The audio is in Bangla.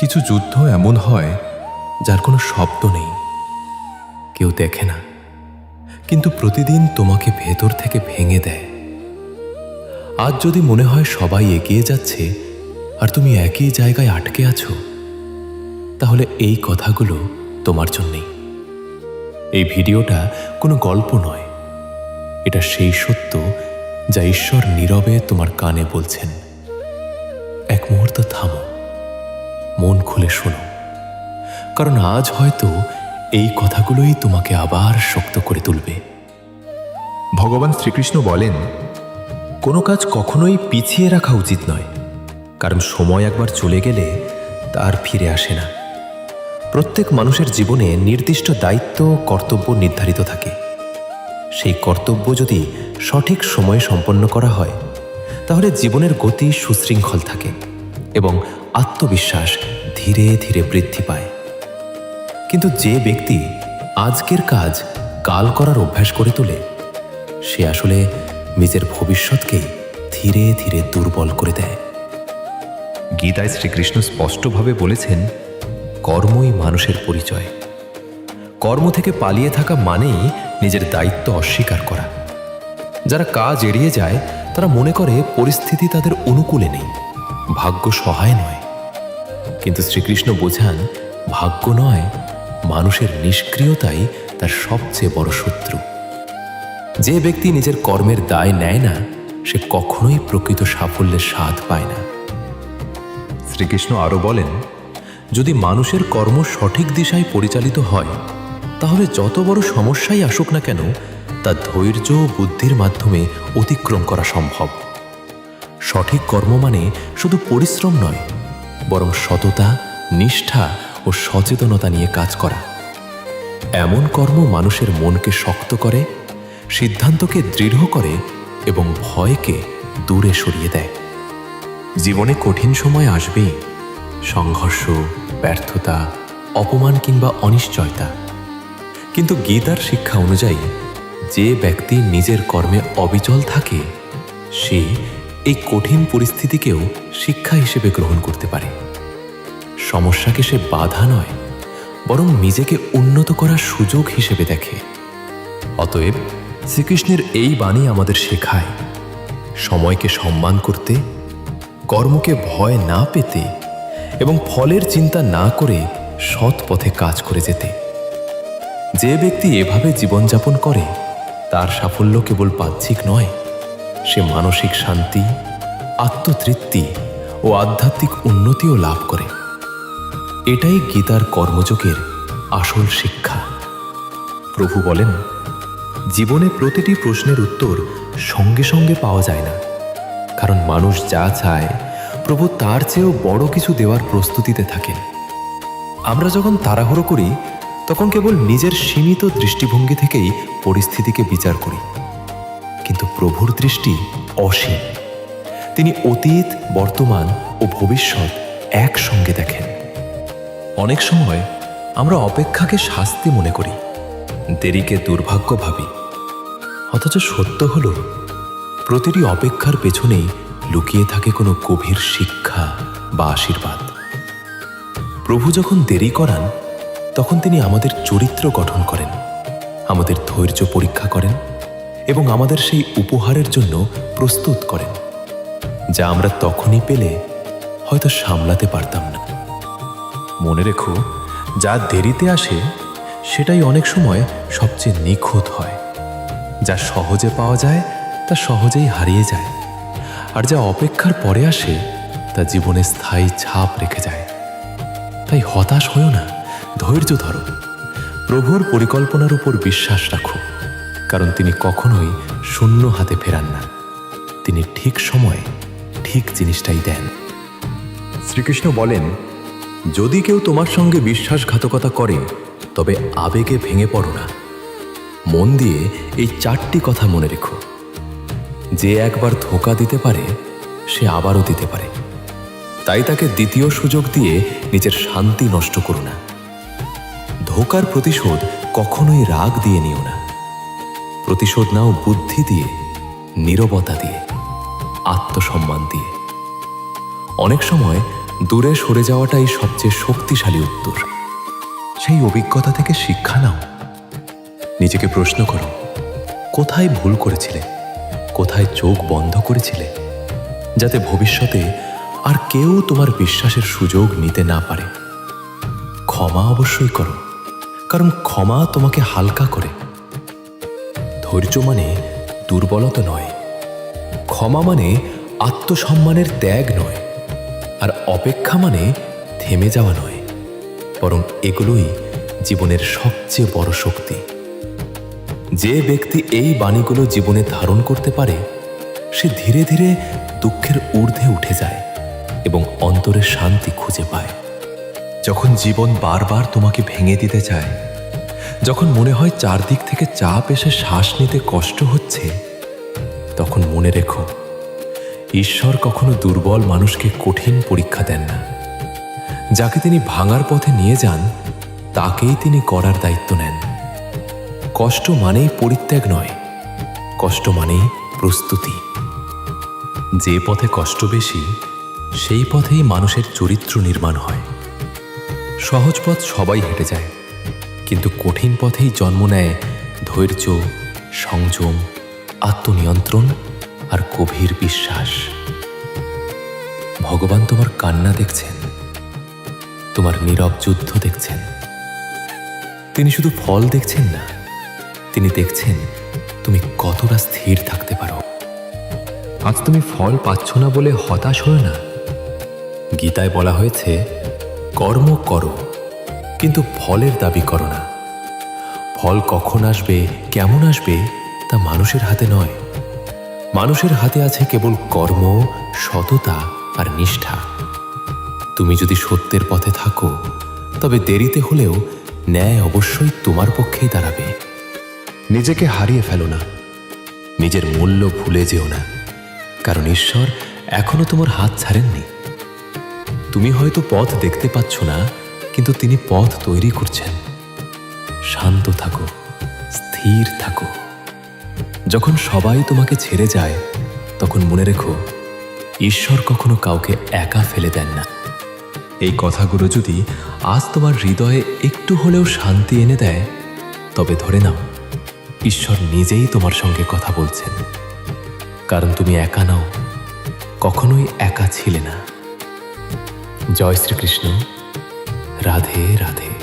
কিছু যুদ্ধ এমন হয় যার কোনো শব্দ নেই। কেউ দেখে না। কিন্তু প্রতিদিন তোমাকে ভেতর থেকে ভেঙে দেয়। আজ যদি মনে হয় সবাই এগিয়ে যাচ্ছে আর তুমি একই জায়গায় আটকে আছো, তাহলে এই কথাগুলো তোমার জন্যেই। এই ভিডিওটা কোনো গল্প নয়। এটা সেই সত্য যা ঈশ্বর নীরবে তোমার কানে বলছেন। এক মুহূর্ত থামো। মন খুলে শোনো। কারণ আজ হয়তো এই কথাগুলোই তোমাকে আবার শক্ত করে তুলবে। ভগবান শ্রীকৃষ্ণ বলেন, কোনো কাজ কখনোই পিছিয়ে রাখা উচিত নয়, কারণ সময় একবার চলে গেলে তার ফিরে আসে না। প্রত্যেক মানুষের জীবনে নির্দিষ্ট দায়িত্ব, কর্তব্য নির্ধারিত থাকে। সেই কর্তব্য যদি সঠিক সময়ে সম্পন্ন করা হয়, তাহলে জীবনের গতি সুশৃঙ্খল থাকে এবং আত্মবিশ্বাস ধীরে ধীরে বৃদ্ধি পায়। কিন্তু যে ব্যক্তি আজকের কাজ কাল করার অভ্যাস করে তোলে, সে আসলে নিজের ভবিষ্যৎকে ধীরে ধীরে দুর্বল করে দেয়। গীতায় শ্রীকৃষ্ণ স্পষ্টভাবে বলেছেন, কর্মই মানুষের পরিচয়। কর্ম থেকে পালিয়ে থাকা মানেই নিজের দায়িত্ব অস্বীকার করা। যারা কাজ এড়িয়ে যায়, তারা মনে করে পরিস্থিতি তাদের অনুকূলে নেই। ভাগ্য সহায় নয়। কিন্তু শ্রীকৃষ্ণ বোঝান, ভাগ্য নয়, মানুষের নিষ্ক্রিয়তাই তার সবচেয়ে বড় শত্রু। যে ব্যক্তি নিজের কর্মের দায় নেয় না, সে কখনোই প্রকৃত সাফল্যের স্বাদ পায় না। শ্রীকৃষ্ণ আরও বলেন, যদি মানুষের কর্ম সঠিক দিশায় পরিচালিত হয়, তাহলে যত বড় সমস্যাই আসুক না কেন, তা ধৈর্য ও বুদ্ধির মাধ্যমে অতিক্রম করা সম্ভব। সঠিক কর্ম মানে শুধু পরিশ্রম নয় বরং সততা, নিষ্ঠা ও সচেতনতা নিয়ে কাজ করা। এমন কর্ম মানুষের মনকে শক্ত করে, সিদ্ধান্তকে দৃঢ় করে এবং ভয়কে দূরে সরিয়ে দেয়। জীবনে কঠিন সময় আসবেই। সংঘর্ষ, ব্যর্থতা, অপমান কিংবা অনিশ্চয়তা। কিন্তু গীতার শিক্ষা অনুযায়ী যে ব্যক্তি নিজের কর্মে অবিচল থাকে, সে এই কঠিন পরিস্থিতিকেও শিক্ষা হিসেবে গ্রহণ করতে পারে। সমস্যাকে সে বাধা নয়, বরং নিজেকে উন্নত করার সুযোগ হিসেবে দেখে। অতএব শ্রীকৃষ্ণের এই বাণী আমাদের শেখায়, সময়কে সম্মান করতে, কর্মকে ভয় না পেতে এবং ফলের চিন্তা না করে সৎ পথে কাজ করে যেতে। যে ব্যক্তি এভাবে জীবনযাপন করে, তার সাফল্য কেবল বাহ্যিক নয় সে মানসিক শান্তি, আত্মতৃপ্তি ও আধ্যাত্মিক উন্নতিও লাভ করে। এটাই গীতার কর্মযোগের আসল শিক্ষা। প্রভু বলেন, জীবনে প্রতিটি প্রশ্নের উত্তর সঙ্গে সঙ্গে পাওয়া যায় না। কারণ মানুষ যা চায়, প্রভু তার চেয়েও বড় কিছু দেওয়ার প্রস্তুতিতে থাকেন। আমরা যখন তাড়াহুড়ো করি, তখন কেবল নিজের সীমিত দৃষ্টিভঙ্গি থেকেই পরিস্থিতিকে বিচার করি। প্রভুর দৃষ্টি অসীম। তিনি অতীত, বর্তমান ও ভবিষ্যৎ একসঙ্গে দেখেন। অনেক সময় আমরা অপেক্ষাকে শাস্তি মনে করি, দেরিকে দুর্ভাগ্য ভাবি। অথচ সত্য হল, প্রতিটি অপেক্ষার পেছনেই লুকিয়ে থাকে কোনো গভীর শিক্ষা বা আশীর্বাদ। প্রভু যখন দেরি করান, তখন তিনি আমাদের চরিত্র গঠন করেন, আমাদের ধৈর্য পরীক্ষা করেন এবং আমাদের সেই উপহারের জন্য প্রস্তুত করেন, যা আমরা তখনই পেলে হয়তো সামলাতে পারতাম না। মনে রেখো, যা দেরিতে আসে, সেটাই অনেক সময় সবচেয়ে নিখুঁত হয়। যা সহজে পাওয়া যায়, তা সহজেই হারিয়ে যায়। আর যা অপেক্ষার পরে আসে, তা জীবনে স্থায়ী ছাপ রেখে যায়। তাই হতাশ হয়েও না, ধৈর্য ধরো। প্রভুর পরিকল্পনার উপর বিশ্বাস রাখো। কারণ তিনি কখনোই শূন্য হাতে ফেরান না। তিনি ঠিক সময়ে ঠিক জিনিসটাই দেন। শ্রীকৃষ্ণ বলেন, যদি কেউ তোমার সঙ্গে বিশ্বাসঘাতকতা করে, তবে আবেগে ভেঙে পড়ো না। মন দিয়ে এই চারটি কথা মনে রেখো। যে একবার ধোকা দিতে পারে, সে আবারও দিতে পারে। তাই তাকে দ্বিতীয় সুযোগ দিয়ে নিজের শান্তি নষ্ট করো না। ধোকার প্রতিশোধ কখনোই রাগ দিয়ে নিও না। প্রতিশোধ নাও বুদ্ধি দিয়ে, নীরবতা দিয়ে, আত্মসম্মান দিয়ে। অনেক সময় দূরে সরে যাওয়াটাই সবচেয়ে শক্তিশালী উত্তর। সেই অভিজ্ঞতা থেকে শিক্ষা নাও। নিজেকে প্রশ্ন করো, কোথায় ভুল করেছিলে? কোথায় চোখ বন্ধ করেছিলে? যাতে ভবিষ্যতে আর কেউ তোমার বিশ্বাসের সুযোগ নিতে না পারে। ক্ষমা অবশ্যই করো, কারণ ক্ষমা তোমাকে হালকা করে। ধৈর্য মানে দুর্বলতা নয়। ক্ষমা মানে আত্মসম্মানের ত্যাগ নয়। আর অপেক্ষা মানে থেমে যাওয়া নয়। বরং এগুলোই জীবনের সবচেয়ে বড় শক্তি। যে ব্যক্তি এই বাণীগুলো জীবনে ধারণ করতে পারে, সে ধীরে ধীরে দুঃখের ঊর্ধ্বে উঠে যায় এবং অন্তরের শান্তি খুঁজে পায়। যখন জীবন বারবার তোমাকে ভেঙে দিতে চায় যখন মনে হয় চারদিক থেকে চাপ এসে শ্বাস নিতে কষ্ট হচ্ছে, তখন মনে রেখো, ঈশ্বর কখনো দুর্বল মানুষকে কঠিন পরীক্ষা দেন না। যাকে তিনি ভাঙার পথে নিয়ে যান, তাকেই তিনি করার দায়িত্ব নেন। কষ্ট মানেই পরিত্যাগ নয়, কষ্ট মানেই প্রস্তুতি। যে পথে কষ্ট বেশি, সেই পথেই মানুষের চরিত্র নির্মাণ হয়। সহজ পথ সবাই হেঁটে যায়। কিন্তু কঠিন পথেই জন্ম নেয় ধৈর্য, সংযম, আত্মনিয়ন্ত্রণ আর গভীর বিশ্বাস। ভগবান তোমার কান্না দেখছেন, তোমার নীরব যুদ্ধ দেখছেন। তিনি শুধু ফল দেখছেন না, তিনি দেখছেন তুমি কতটা স্থির থাকতে পারো। আজ তুমি ফল পাচ্ছ না বলে হতাশ হও না। গীতায় বলা হয়েছে, কর্ম করো। কিন্তু ফলের দাবি করো না। ফল কখন আসবে, কেমন আসবে, তা মানুষের হাতে নয়। মানুষের হাতে আছে কেবল কর্ম, সততা আর নিষ্ঠা। তুমি যদি সত্যের পথে থাকো, তবে দেরিতে হলেও ন্যায় অবশ্যই তোমার পক্ষেই দাঁড়াবে। নিজেকে হারিয়ে ফেলো না। নিজের মূল্য ভুলে যেও না। কারণ ঈশ্বর এখনও তোমার হাত ছাড়েননি। তুমি হয়তো পথ দেখতে পাচ্ছ না কিন্তু তিনি পথ তৈরি করছেন। শান্ত থাকো, স্থির থাকো। যখন সবাই তোমাকে ছেড়ে যায়, তখন মনে রেখো, ঈশ্বর কখনো কাউকে একা ফেলে দেন না। এই কথাগুলো যদি আজ তোমার হৃদয়ে একটু হলেও শান্তি এনে দেয়, তবে ধরে নাও, ঈশ্বর নিজেই তোমার সঙ্গে কথা বলছেন। কারণ তুমি একা নাও, কখনোই একা ছিলে না। জয় শ্রীকৃষ্ণ। राधे राधे।